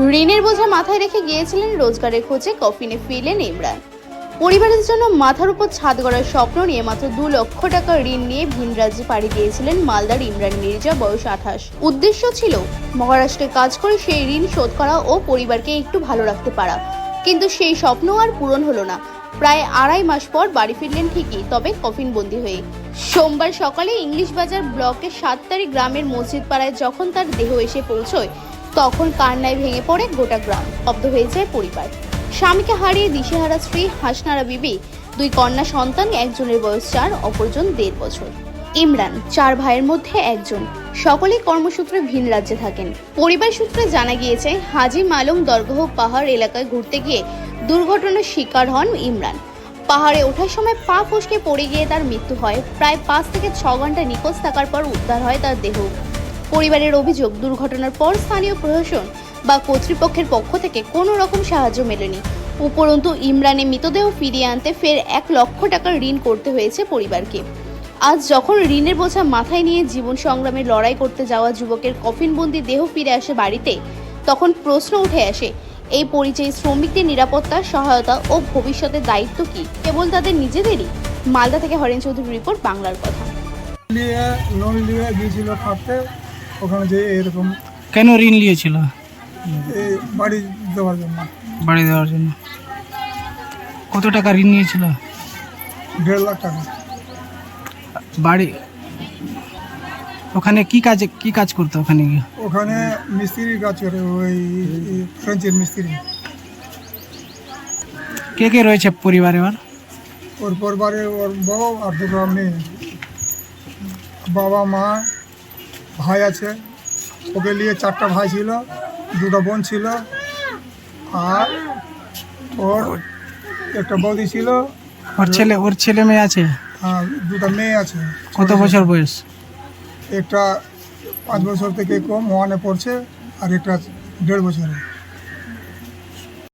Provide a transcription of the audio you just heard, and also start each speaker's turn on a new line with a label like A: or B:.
A: ঋণের বোঝা মাথায় রেখে গিয়েছিলেন রোজগারের খোঁজে কফিনে ফিরলেন ইমরান। পরিবারের জন্য মাথার উপর ছাদ গড়ার স্বপ্ন নিয়ে মাত্র দু লক্ষ টাকা ঋণ নিয়ে ভিন রাজ্যে পাড়ি দিয়েছিলেন মালদার ইমরান মির্জা, বয়স আঠাশ। উদ্দেশ্য ছিল মহারাষ্ট্রে কাজ করে সেই ঋণ শোধ করা ও পরিবারকে একটু ভালো রাখতে পারা। কিন্তু সেই স্বপ্ন আর পূরণ হলো না। প্রায় আড়াই মাস পর বাড়ি ফিরলেন ঠিকই, তবে কফিনবন্দি হয়ে। সোমবার সকালে ইংলিশ বাজার ব্লকের সাততারি গ্রামের মসজিদ পাড়ায় যখন তার দেহ এসে পৌঁছয় তখন কান্নায় ভেঙে পড়ে গোটা গ্রাম শব্দ হয়ে যায় পরিবার। স্বামীকে হারিয়ে দিশেহারা স্ত্রী হাসনারা বিবি, দুই কন্যা সন্তান, একজনের বয়স চার, অপরজন দেড় বছর। ইমরান, চার ভাইয়ের মধ্যে একজন। সকলেই কর্মসূত্রে ভিন রাজ্যে থাকেন। পরিবার সূত্রে জানা গিয়েছে, হাজি মালুম দরগাহ পাহাড় এলাকায় ঘুরতে গিয়ে দুর্ঘটনার শিকার হন ইমরান। পাহাড়ে ওঠার সময় পা ফসকে পড়ে গিয়ে তার মৃত্যু হয়। প্রায় পাঁচ থেকে ছ ঘণ্টা নিখোঁজ থাকার পর উদ্ধার হয় তার দেহ। পরিবারের অভিযোগ দুর্ঘটনার পর স্থানীয় প্রশাসন বা কর্তৃপক্ষের পক্ষ থেকে কোনো রকম সাহায্য মেলেনি। উপরন্তু ইমরানের মৃতদেহ ফিরিয়ে আনতে ফের এক লক্ষ টাকার ঋণ করতে হয়েছে পরিবারকে। আজ যখন ঋণের বোঝা মাথায় নিয়ে জীবন সংগ্রামে লড়াই করতে যাওয়া যুবকের কফিনবন্দি দেহ ফিরে আসে বাড়িতে, তখন প্রশ্ন উঠে আসে, এই পরিচয়ী শ্রমিকদের নিরাপত্তা, সহায়তা ও ভবিষ্যতের দায়িত্ব কি? কেবল তাদের নিজেদেরই? মালদা থেকে হরেন চৌধুরী রিপোর্ট, বাংলার কথা।
B: গিয়েছিল খাটতে ওখানে যে এরকম
C: কেন ঋণ নিয়েছিল?
B: এই বাড়ি দেওয়ার জন্য।
C: বাড়ি দেওয়ার জন্য। কত টাকা ঋণ নিয়েছিল?
B: দেড় লাখ টাকা।
C: বাড়ি? ওখানে কি কাজ কি কাজ করতো ওখানে গিয়ে?
B: ওখানে মিস্ত্রির কাজ করে ওই ফ্রেঞ্চের মিস্ত্রি।
C: কে কে রয়েছে পরিবারে ওর?
B: ওর পরিবারে ওর বউ আর দুটো মেয়ে। বাবা মা ভাই আছে। ওকে নিয়ে চারটা ভাই ছিল দুটো বোন ছিল। আর ওর একটা বৌদি ছিল।
C: ওর ছেলে ওর ছেলে মেয়ে আছে?
B: আর দুটো মেয়ে আছে।
C: কত বছর বয়স?
B: একটা পাঁচ বছর থেকে কম ওয়ানে পড়ছে আর একটা দেড় বছরে